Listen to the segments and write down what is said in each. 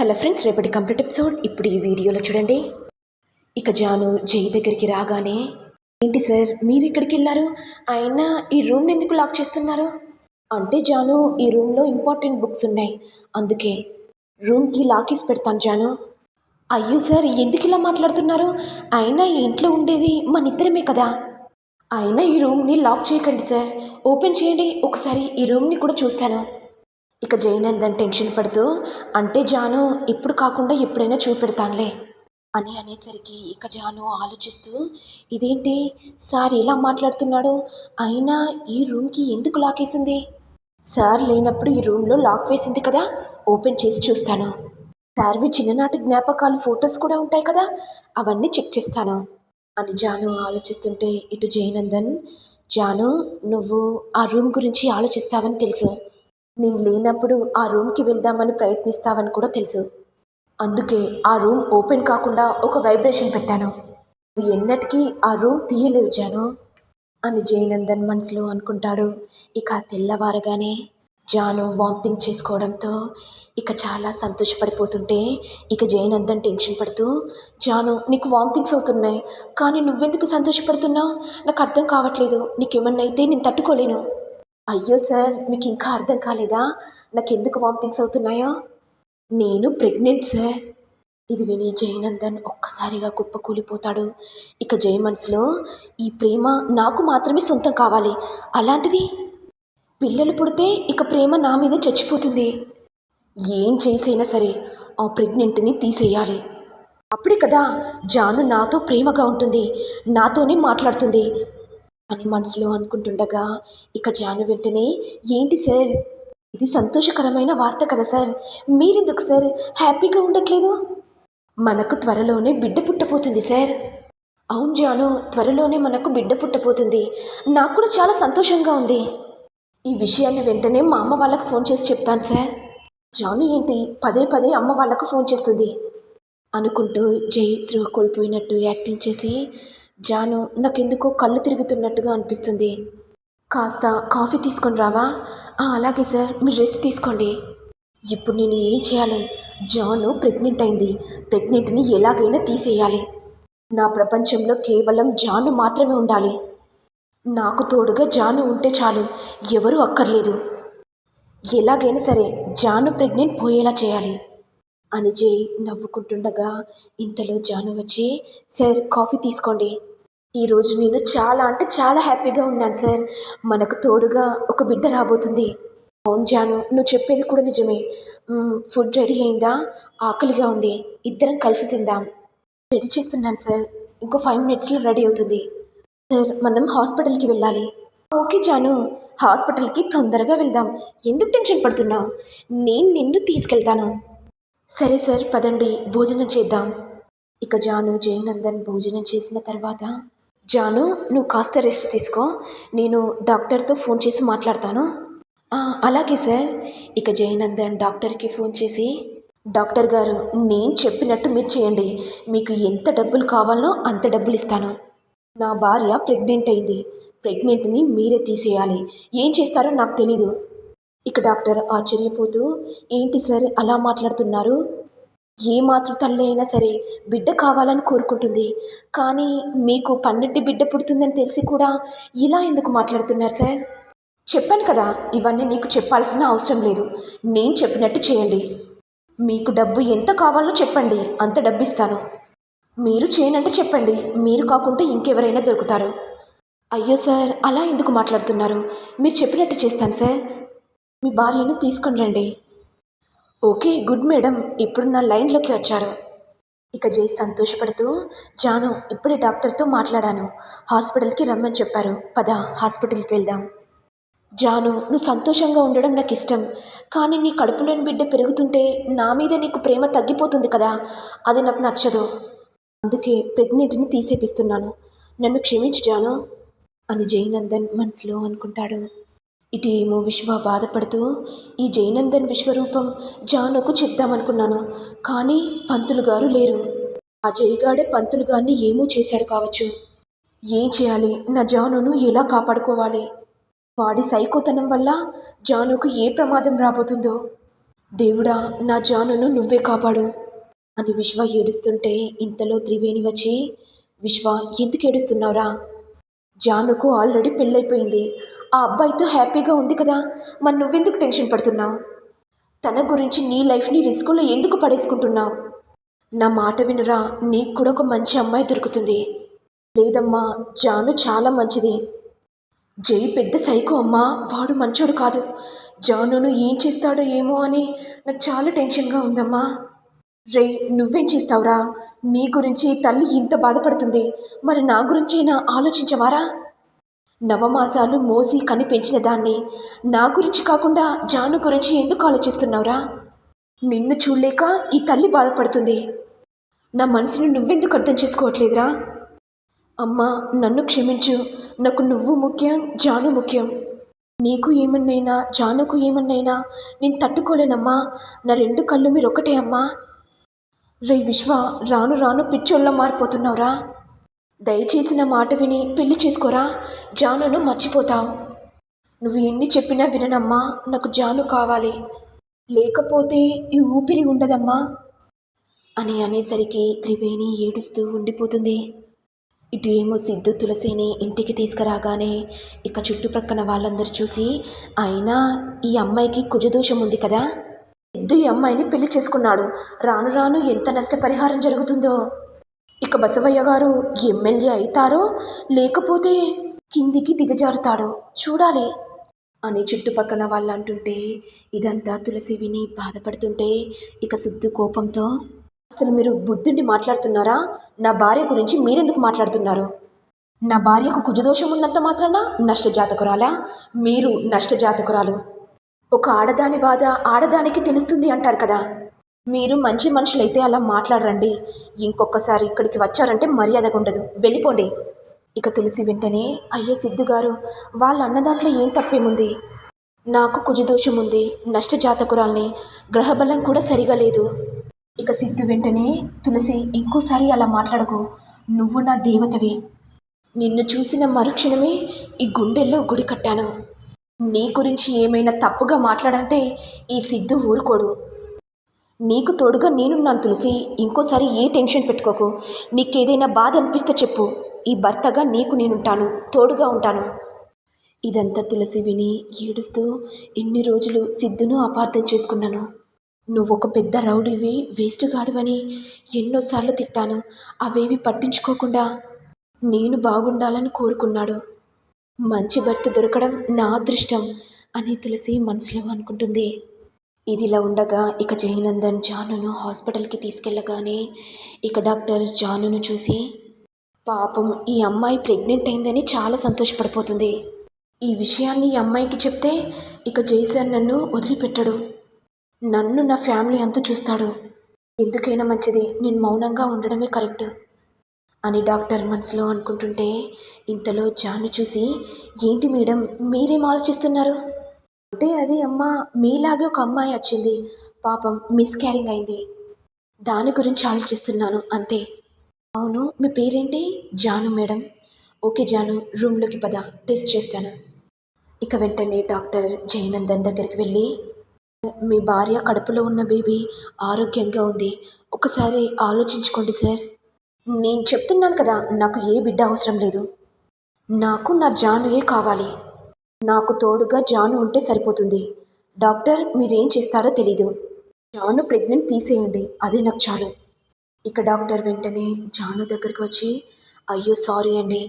Hello friends రేపటి complete episode. ఇప్పుడు ఈ వీడియోలో చూడండి. ఇక జాను జై దగ్గరికి రాగానే ఏంటి సార్ మీరు ఎక్కడికి వెళ్ళారు? అయినా ఈ రూమ్ని ఎందుకు లాక్ చేస్తున్నారు? అంటే జాను ఈ రూమ్లో ఇంపార్టెంట్ బుక్స్ ఉన్నాయి. అందుకే రూమ్కి లాకేసి పెడతాను జాను. అయ్యో సార్ ఎందుకు ఇలా మాట్లాడుతున్నారు? అయినా ఇంట్లో ఉండేది మన ఇద్దరమే కదా. అయినా ఈ రూమ్ని లాక్ చేయకండి సార్. ఓపెన్ చేయండి. ఒకసారి ఈ రూమ్ని కూడా చూస్తాను. ఇక జయనందన్ టెన్షన్ పడుతూ అంటే జాను ఇప్పుడు కాకుండా ఎప్పుడైనా చూపెడతానులే అని అనేసరికి ఇక జాను ఆలోచిస్తూ ఇదేంటి సార్ ఇలా మాట్లాడుతున్నాడు అయినా ఈ రూమ్కి ఎందుకు లాక్ వేసింది సార్ లేనప్పుడు ఈ రూమ్లో లాక్ వేసింది కదా ఓపెన్ చేసి చూస్తాను. సార్వి చిన్ననాటి జ్ఞాపకాలు ఫొటోస్ కూడా ఉంటాయి కదా అవన్నీ చెక్ చేస్తాను అని జాను ఆలోచిస్తుంటే ఇటు జయనందన్ జాను నువ్వు ఆ రూమ్ గురించి ఆలోచిస్తావని తెలుసు. నేను లేనప్పుడు ఆ రూమ్కి వెళ్దామని ప్రయత్నిస్తావని కూడా తెలుసు. అందుకే ఆ రూమ్ ఓపెన్ కాకుండా ఒక వైబ్రేషన్ పెట్టాను. నువ్వు ఎన్నటికీ ఆ రూమ్ తీయలేవు జాను. అని జయనందన్ మనసులో అనుకుంటాడు. ఇక తెల్లవారగానే జాను వామిటింగ్ చేసుకోవడంతో ఇక చాలా సంతోషపడిపోతుంటే ఇక జయనందన్ టెన్షన్ పడుతూ జాను నీకు వామిటింగ్స్ అవుతున్నాయి. కానీ నువ్వెందుకు సంతోషపడుతున్నావు? నాకు అర్థం కావట్లేదు. నీకేమన్నా అయితే నేను తట్టుకోలేను. అయ్యో సార్ మీకు ఇంకా అర్థం కాలేదా? నాకు ఎందుకు వామిటింగ్స్ అవుతున్నాయో? నేను ప్రెగ్నెంట్ సార్. ఇది విని జయనందన్ ఒక్కసారిగా కుప్పకూలిపోతాడు. ఇక జయ మనసులో ఈ ప్రేమ నాకు మాత్రమే సొంతం కావాలి. అలాంటిది? పిల్లలు పుడితే ఇక ప్రేమ నా మీద చచ్చిపోతుంది. ఏం చేసైనా సరే ఆ ప్రెగ్నెంట్ని తీసేయాలి. అప్పుడే కదా జాను నాతో ప్రేమగా ఉంటుంది. నాతోనే మాట్లాడుతుంది. అని మనసులో అనుకుంటుండగా ఇక జాను వెంటనే ఏంటి సార్? ఇది సంతోషకరమైన వార్త కదా సార్? మీరెందుకు సార్? హ్యాపీగా ఉండట్లేదు? మనకు త్వరలోనే బిడ్డ పుట్టపోతుంది సార్. అవును జాను త్వరలోనే మనకు బిడ్డ పుట్టపోతుంది నాకు కూడా చాలా సంతోషంగా ఉంది. ఈ విషయాన్ని వెంటనే మా అమ్మ వాళ్ళకు ఫోన్ చేసి చెప్తాను సార్. జాను ఏంటి? పదే పదే అమ్మ వాళ్ళకు ఫోన్ చేస్తుంది. అనుకుంటూ జై సృహ కోల్పోయినట్టు యాక్టింగ్ చేసి జాను నాకెందుకో కళ్ళు తిరుగుతున్నట్టుగా అనిపిస్తుంది. కాస్త కాఫీ తీసుకొని రావా? అలాగే సార్ మీరు రెస్ట్ తీసుకోండి. ఇప్పుడు నేను ఏం చేయాలి? జాను ప్రెగ్నెంట్ అయింది. ప్రెగ్నెంట్ని ఎలాగైనా తీసేయాలి. నా ప్రపంచంలో కేవలం జాను మాత్రమే ఉండాలి. నాకు తోడుగా జాను ఉంటే చాలు. ఎవరూ అక్కర్లేదు. ఎలాగైనా సరే జాను ప్రెగ్నెంట్ పోయేలా చేయాలి. అని జై నవ్వుకుంటుండగా ఇంతలో జాను వచ్చి సార్ కాఫీ తీసుకోండి. ఈరోజు నేను చాలా అంటే చాలా హ్యాపీగా ఉన్నాను సార్. మనకు తోడుగా ఒక బిడ్డ రాబోతుంది. అవును జాను నువ్వు చెప్పేది కూడా నిజమే. ఫుడ్ రెడీ అయిందా? ఆకలిగా ఉంది. ఇద్దరం కలిసి తిందాం. రెడీ చేస్తున్నాను సార్. ఇంకో ఫైవ్ మినిట్స్లో రెడీ అవుతుంది. సార్ మనం హాస్పిటల్కి వెళ్ళాలి. ఓకే జాను. హాస్పిటల్కి తొందరగా వెళ్దాం. ఎందుకు టెన్షన్ పడుతున్నావు? నేను నిన్ను తీసుకెళ్తాను. సరే సార్ పదండి. భోజనం చేద్దాం. ఇక జాను జయనందన్ భోజనం చేసిన తర్వాత జాను నువ్వు కాస్త రెస్ట్ తీసుకో. నేను డాక్టర్తో ఫోన్ చేసి మాట్లాడతాను. అలాగే సార్. ఇక జయనందన్ డాక్టర్కి ఫోన్ చేసి డాక్టర్ గారు నేను చెప్పినట్టు మీరు చేయండి. మీకు ఎంత డబ్బులు కావాలో అంత డబ్బులు ఇస్తాను. నా భార్య ప్రెగ్నెంట్ అయింది. ప్రెగ్నెంట్ని మీరే తీసేయాలి. ఏం చేస్తారో నాకు తెలీదు. ఇక డాక్టర్ ఆశ్చర్యపోతూ ఏంటి సార్ అలా మాట్లాడుతున్నారు? ఏ మాతృ తల్లి అయినా సరే బిడ్డ కావాలని కోరుకుంటుంది. కానీ మీకు పన్నెండు బిడ్డ పుడుతుందని తెలిసి కూడా ఇలా ఎందుకు మాట్లాడుతున్నారు సార్? చెప్పాను కదా ఇవన్నీ నీకు చెప్పాల్సిన అవసరం లేదు. నేను చెప్పినట్టు చేయండి. మీకు డబ్బు ఎంత కావాలో చెప్పండి అంత డబ్బు ఇస్తాను మీరు చేయనంటే చెప్పండి మీరు కాకుండా ఇంకెవరైనా దొరుకుతారు. అయ్యో సార్ అలా ఎందుకు మాట్లాడుతున్నారు? మీరు చెప్పినట్టు చేస్తాను సార్. మీ భార్యను తీసుకొని రండి. Okay good madam. ఇప్పుడు నా లైన్లోకి వచ్చారు. ఇక జై సంతోషపడుతూ జాను ఇప్పుడే డాక్టర్తో మాట్లాడాను. హాస్పిటల్కి రమ్మని చెప్పారు. పద హాస్పిటల్కి వెళ్దాం. జాను నువ్వు సంతోషంగా ఉండడం నాకు ఇష్టం కానీ నీ కడుపులోని బిడ్డ పెరుగుతుంటే నా మీద నీకు ప్రేమ తగ్గిపోతుంది కదా. అది నాకు నచ్చదు. అందుకే ప్రెగ్నెంట్ని తీసేపిస్తున్నాను. నన్ను క్షమించు జాను అని జయనందన్ మనసులో అనుకుంటాడు. ఇటేమో విశ్వ బాధపడుతూ ఈ జయనందన్ విశ్వరూపం జానుకు చెప్దామనుకున్నాను. కానీ పంతులు గారు లేరు. ఆ జయగాడే పంతులు గారిని ఏమో చేశాడు కావచ్చు. ఏం చేయాలి? నా జానును ఎలా కాపాడుకోవాలి? వాడి సైకోతనం వల్ల జానుకు ఏ ప్రమాదం రాబోతుందో. దేవుడా నా జానును నువ్వే కాపాడు. అని విశ్వ ఏడుస్తుంటే ఇంతలో త్రివేణి వచ్చి విశ్వ ఎందుకు ఏడుస్తున్నావురా? జానుకు ఆల్రెడీ పెళ్ళైపోయింది. ఆ అబ్బాయితో హ్యాపీగా ఉంది కదా? మరి నువ్వెందుకు టెన్షన్ పడుతున్నావు? తన గురించి నీ లైఫ్ని రిస్కులో ఎందుకు పడేసుకుంటున్నావు? నా మాట వినురా నీకు కూడా ఒక మంచి అమ్మాయి దొరుకుతుంది. లేదమ్మా జాను చాలా మంచిది. జై పెద్ద సైకో అమ్మా వాడు మంచోడు కాదు. జానును ఏం చేస్తాడో ఏమో అని నాకు చాలా టెన్షన్గా ఉందమ్మా. రే నువ్వేం చేస్తావురా? నీ గురించి తల్లి ఇంత బాధపడుతుంది. మరి నా గురించైనా ఆలోచించవారా? నవమాసాలు మోసి కని పెంచిన దాన్ని నా గురించి కాకుండా జాను గురించి ఎందుకు ఆలోచిస్తున్నావురా? నిన్ను చూడలేక ఈ తల్లి బాధపడుతుంది. నా మనసును నువ్వెందుకు అర్థం చేసుకోవట్లేదురా? అమ్మా నన్ను క్షమించు. నాకు నువ్వు ముఖ్యం జాను ముఖ్యం. నీకు ఏమన్నైనా జానుకు ఏమన్నైనా నేను తట్టుకోలేనమ్మా. నా రెండు కళ్ళు మీరు ఒకటే అమ్మా. రే విశ్వ రాను రాను పిచ్చోళ్ళ మారిపోతున్నావురా. దయచేసి నా మాట విని పెళ్ళి చేసుకోరా. జానును మర్చిపోతావు. నువ్వు ఎన్ని చెప్పినా విననమ్మా నాకు జాను కావాలి. లేకపోతే ఈ ఊపిరి ఉండదమ్మా. అని అనేసరికి త్రివేణి ఏడుస్తూ ఉండిపోతుంది. ఇటు ఏమో సిద్ధు తులసిని ఇంటికి తీసుకురాగానే ఇక చుట్టుప్రక్కన వాళ్ళందరూ చూసి అయినా ఈ అమ్మాయికి కుజదోషం ఉంది కదా. ఎందు ఈ అమ్మాయిని పెళ్ళి చేసుకున్నాడు. రాను రాను ఎంత నష్టపరిహారం జరుగుతుందో? ఇక బసవయ్య గారు ఎమ్మెల్యే అవుతారో లేకపోతే కిందికి దిగజారుతాడో? చూడాలి. అని చుట్టుపక్కల వాళ్ళు అంటుంటే ఇదంతా తులసి విని బాధపడుతుంటే ఇక సుద్దు కోపంతో అసలు మీరు బుద్ధుండి మాట్లాడుతున్నారా? నా భార్య గురించి మీరెందుకు మాట్లాడుతున్నారు? నా భార్యకు కుజదోషం ఉన్నంత మాత్రాన నష్టజాతకురాలా? మీరు నష్టజాతకురాలు. ఒక ఆడదాని బాధ ఆడదానికి తెలుస్తుంది అంటారు కదా. మీరు మంచి మనుషులైతే అలా మాట్లాడరండి. ఇంకొకసారి ఇక్కడికి వచ్చారంటే మర్యాదగా ఉండదు. వెళ్ళిపోండి. ఇక తులసి వెంటనే అయ్యో సిద్ధు గారు వాళ్ళ అన్న దాంట్లో ఏం తప్పేముంది? నాకు కుజదోషం ఉంది నష్టజాతకురాల్ని గ్రహబలం కూడా సరిగా లేదు. ఇక సిద్ధు వెంటనే తులసి ఇంకోసారి అలా మాట్లాడకు. నువ్వు నా దేవతవి. నిన్ను చూసిన మరుక్షణమే ఈ గుండెల్లో గుడి కట్టాను. నీ గురించి ఏమైనా తప్పుగా మాట్లాడంటే ఈ సిద్ధు ఊరుకోడు. నీకు తోడుగా నేనున్నాను తులసి ఇంకోసారి ఏ టెన్షన్ పెట్టుకోకు. నీకేదైనా బాధ అనిపిస్తే చెప్పు. ఈ భర్తగా నీకు నేనుంటాను తోడుగా ఉంటాను. ఇదంతా తులసి విని ఏడుస్తూ ఇన్ని రోజులు సిద్ధును అపార్థం చేసుకున్నాను. నువ్వు ఒక పెద్ద రౌడీవి వేస్ట్ గాడువని ఎన్నోసార్లు తిట్టాను. అవేవి పట్టించుకోకుండా నేను బాగుండాలని కోరుకున్నాడు. మంచి భర్త దొరకడం నా అదృష్టం అని తులసి మనసులో అనుకుంటుంది. ఇదిలా ఉండగా ఇక జయనందన్ జానును హాస్పిటల్కి తీసుకెళ్ళగానే ఇక డాక్టర్ జానును చూసి పాపం ఈ అమ్మాయి ప్రెగ్నెంట్ అయిందని చాలా సంతోషపడిపోతుంది. ఈ విషయాన్ని ఈ అమ్మాయికి చెప్తే ఇక జైసర్ నన్ను వదిలిపెట్టడు. నన్ను నా ఫ్యామిలీ అంతా చూస్తాడు. ఎందుకైనా మంచిది. నేను మౌనంగా ఉండడమే కరెక్ట్. అని డాక్టర్ మనసులో అనుకుంటుంటే ఇంతలో జాను చూసి ఏంటి మేడం మీరేం ఆలోచిస్తున్నారు? అంటే అది అమ్మ మీలాగే ఒక అమ్మాయి వచ్చింది. పాపం మిస్ క్యారింగ్ అయింది. దాని గురించి ఆలోచిస్తున్నాను అంతే. అవును మీ పేరేంటి? జాను మేడం. ఓకే జాను రూమ్లోకి పద టెస్ట్ చేస్తాను. ఇక వెంటనే డాక్టర్ జయనందన్ దగ్గరికి వెళ్ళి మీ భార్య కడుపులో ఉన్న బేబీ ఆరోగ్యంగా ఉంది. ఒకసారి ఆలోచించుకోండి సార్. నేను చెప్తున్నాను కదా నాకు ఏ బిడ్డ అవసరం లేదు. నాకు నా జానుయే కావాలి. నాకు తోడుగా జాను ఉంటే సరిపోతుంది. డాక్టర్ మీరేం చేస్తారో తెలీదు. జాను ప్రెగ్నెంట్ తీసేయండి అదే నాకు చాలు. ఇక డాక్టర్ వెంటనే జాను దగ్గరికి వచ్చి అయ్యో సారీ అండి.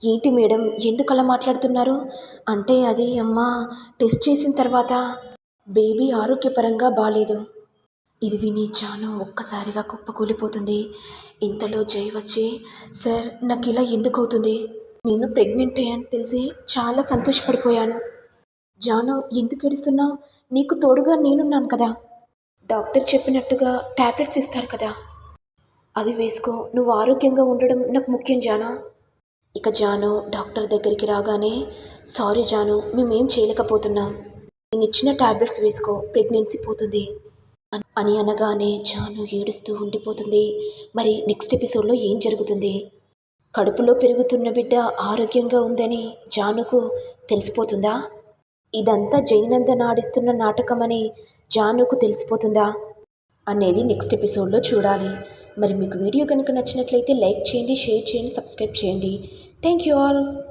ఏంటి మేడం ఎందుకు అలా మాట్లాడుతున్నారు? అంటే అది అమ్మ టెస్ట్ చేసిన తర్వాత బేబీ ఆరోగ్యపరంగా బాగాలేదు ఇది విని జాను ఒక్కసారిగా కుప్పకూలిపోతుంది. ఇంతలో జై వచ్చి సార్ నాకు ఇలా ఎందుకు అవుతుంది నేను ప్రెగ్నెంట్ అయ్యాను తెలిసి చాలా సంతోషపడిపోయాను. జాను ఎందుకు ఏడుస్తున్నావు? నీకు తోడుగా నేనున్నాను కదా. డాక్టర్ చెప్పినట్టుగా టాబ్లెట్స్ ఇస్తారు కదా. అవి వేసుకో నువ్వు ఆరోగ్యంగా ఉండడం నాకు ముఖ్యం జానా. ఇక జాను డాక్టర్ దగ్గరికి రాగానే సారీ జాను మేమేం చేయలేకపోతున్నాం. నేను ఇచ్చిన టాబ్లెట్స్ వేసుకో ప్రెగ్నెన్సీ పోతుంది. అని అనగానే జాను ఏడుస్తూ ఉండిపోతుంది. మరి నెక్స్ట్ ఎపిసోడ్లో ఏం జరుగుతుంది? కడుపులో పెరుగుతున్న బిడ్డ ఆరోగ్యంగా ఉందని జానుకు తెలిసిపోతుందా? ఇదంతా జైనందన్ ఆడిస్తున్న నాటకమని జానుకు తెలిసిపోతుందా? అనేది నెక్స్ట్ ఎపిసోడ్లో చూడాలి. మరి మీకు వీడియో కనుక నచ్చినట్లయితే లైక్ చేయండి షేర్ చేయండి సబ్స్క్రైబ్ చేయండి. Thank you all.